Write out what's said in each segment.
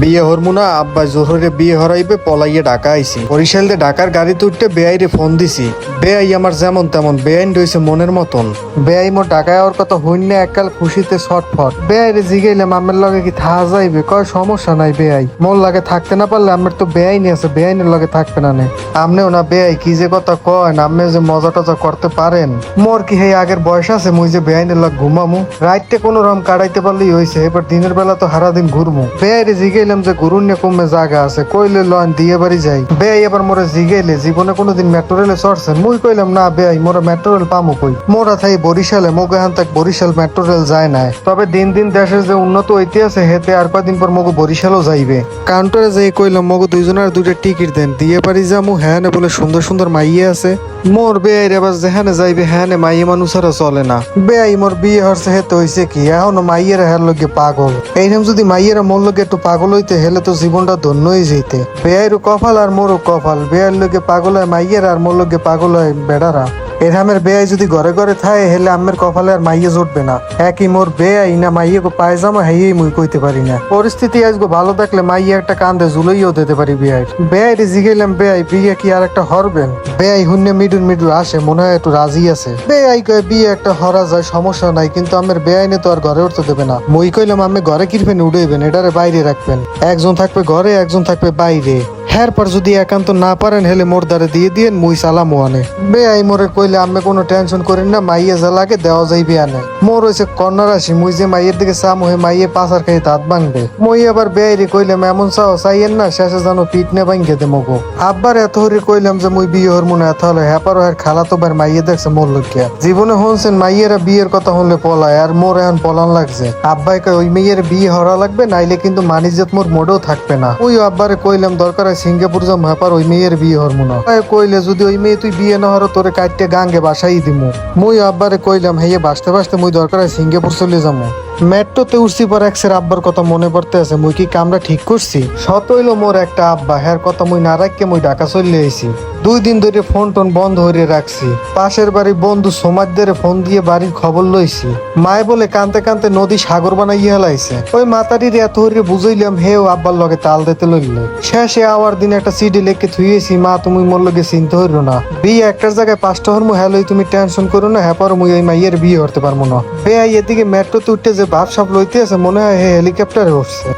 বিয়ে হরমুনা আব্বা জোহরে বিয়ে হরাইবে, পলাইয়ে ঢাকা আইছি। বরিশাল দিয়ে ঢাকার গাড়িতে উঠতে বেআইরে ফোন দিছি। বেআই আমার যেমন তেমন, বেআইন রয়েছে মনের মতন। বেআই মোর ঢাকায় ওর কথা হইন না, এককাল খুশিতে ছটফট। বেআইরে জিগাইলাম, আমের লগে কি থাকা যাইবে? কয়, সমস্যা নাই বেআই। মোর লাগে থাকতে না পারলে আমার তো বেআইনি আছে, বেআইনের লগে থাকবে না নে। আমনেও না বেআই, কি যে কথা কয় না আপনি যে মজা টজা করতে পারেন। মোর কি হে আগের বয়স আছে, মুই যে বেআইনের লগ ঘুমামু? রাইতে কোনো রকম কাটাইতে পারলেই হয়েছে এবার দিনের বেলা তো হারা দিন ঘুরমু। বেআইরে জিগাইলাম যে ঘুরুন নিয়ে কমে জায়গা আছে, কইলে লন দিয়ে বাড়ি যাই। বেআই এবার মোরে জিগাইলে, জীবনে কোনোদিন মেট্রো রেলে চড়ছেন। মুই কইলাম, না বেআই মোরা মেট্রো রেল পামু কই? মোরা থাই বরিশালে, মোগে হান তাক বরিশাল মেট্রো রেল যায় না তবে দিন দিন দেশের যে উন্নত হইতে হেতে আর কয়দিন পর মগো বরিশালও যাইবে। কাউন্টারে যাই কইলাম, মগো দুইজনের দুইটা টিকিট দেন, দিয়ে পারি যামু হ্যাঁ বলে সুন্দর সুন্দর মাইয়ে আছে। মোর বেআই এবার যেখানে যাইবে হ্যাঁ মাইয়ে মানুষেরা চলে না। বেআই মোর বিয়ে হরছে হেতে হইছে কি? এখনও মাইয়েরা হের লগে পাগল। এইরকম যদি মাইয়েরা মোর লগে একটু পাগল হইতে হেলে তো জীবনটা ধন্যই যেতে বেয়াইরও কপাল আর মোরও কপাল, বেয়ার লগে পাগল হয় মাইয়ের আর মোর লগে পাগল হয় বেড়ারা। এরহামের বেআই যদি ঘরে ঘরে থাকে, হেলে আমের কপালে আর মাইয়ে জুটবে না। একই মোর বেআই না মাইয়ে গো পায়জামা হেয়েই মুই কইতে পারি না। পরিস্থিতি আজগো ভালো থাকলে মাইয়ে একটা কান্দে জুলইও দিতে পারি বেআই বেআই রে জিগাইলাম বেআই বিয়ে কি আর একটা হরবেন? বেআই হুন্নে মিডুর মিডুর আসে, মনে হয় একটু রাজি আছে। বেআই কয়, বিয়ে একটা হরা যায়, সমস্যা নাই, কিন্তু আমের বেআইনে তো আর ঘরে উঠতে দেবে না। মুই কইলাম আমি ঘরে কিরবেন উড়াইবেন, এটারে বাইরে রাখবেন। একজন থাকবে ঘরে, একজন থাকবে বাইরে। হ্যার পর যদি একান্ত না পারেন, হেলে মোর দ্বারে দিয়ে দিয়েন, মুই সালাম আনে। বেআই মোরে কইলে আমি কোনো টেনশন করেন না, মাইয়ে যা লাগে দেওয়া যাইবে আনে। মোর হইছে কন্যা রাশি মুই যে মাইয়ের দিকে চাম হয়ে মাইয়ে পাশার খাই দাঁত ভাঙবে। মই আবার বেআইরে কইলাম, এমন চাও, চাইয়েন না, শেষে জানো পিট নে ভাঙ্গে দে মগো আব্বার এত হরে কইলাম যে মুই বিয়ে হর মনে এত হলে হ্যাপার হের খালা তো বার মাইয়ে দেখছে মোর লকিয়া জীবনে হনছেন মাইয়েরা বিয়ের কথা হলে পলায়, আর মোর এখন পলান লাগছে। আব্বাই কয়, ওই মেয়ের বিয়ে হরা লাগবে, নাইলে কিন্তু মানিজত মোর মোড়েও থাকবে না। ওই আব্বারে কইলাম, দরকার সিঙ্গাপুর যাম হ্যাপার ওই মেয়ের বিয়ে হর মনে কইলে, যদি ওই মেয়ে তুই বিয়ে না হর, তোরে কাটতে গাঙ্গে বাসাই দিমু। মুই আব্বারে কইলাম, হেয়ে, বাসতে বাসতে মুই দরকার হয় সিঙ্গাপুর চলে যামু। মেট্রোতে উঠছি পর এক সের আব্বার কথা মনে পড়তে আছে, মুই কি কামরা ঠিক করছি? সত হইল মোর একটা আব্বা হ্যার কথা মুই না রাখকে মুই ঢাকা চলে আইছি। দুই দিন ধরে ফোন টোন বন্ধ হইরে রাখছি। পাশের বাড়ির বন্ধু সমাজদের ফোন দিয়ে বাড়ির খবর লইছি। মায় বলে কানতে কানতে নদী সাগর বানাইয়া হেলাইছে। ওই মাতারির এত হইরে বুঝাইলাম হে ও আব্বার লগে তাল দিতে লইল। শেষে আওয়ার দিন একটা সিডি লেখকে থুইয়েছি, মা, তুমি মোর লগে চিনতে হইল না। বিয়ে একটার জায়গায় পাঁচটা হরমু হ্যালোই তুমি টেনশন করো না হ্যাঁ পর মুই ওই মাইয়ের বিয়ে হতে পারব না। বেআই এদিকে মেট্রোতে উঠতে যে ভাব সাপ লইতে আছে মনে হয় হে হেলিকপ্টারে উঠছে।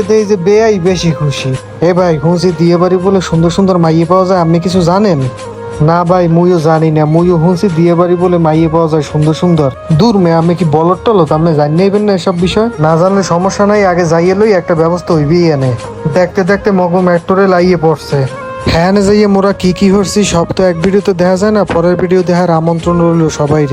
এ দেই যে বেআই বেশি খুশি। এ ভাই হুঁসি দিয়ে বাড়ি বলে সুন্দর সুন্দর মাইয়ে পাওয়া যায়, আপনি কিছু জানেন? না ভাই, মুইও জানি না, মুইও হুঁসি দিয়ে বাড়ি বলে মাইয়ে পাওয়া যায় সুন্দর সুন্দর। দূর মে, আমি কি বলট টলত আপনি জানি নেবেন না এসব বিষয়? না জানলে সমস্যা নাই, আগে যাইয়ে লই একটা ব্যবস্থা হইবেই এনে। দেখতে দেখতে মগো মেট্রোরে লাইয়ে পড়ছে। হ্যাঁ যাইয়ে মোরা কি কি করছি সব তো এক ভিডিওতে দেখা যায় না, পরের ভিডিও দেখার আমন্ত্রণ রইল সবাই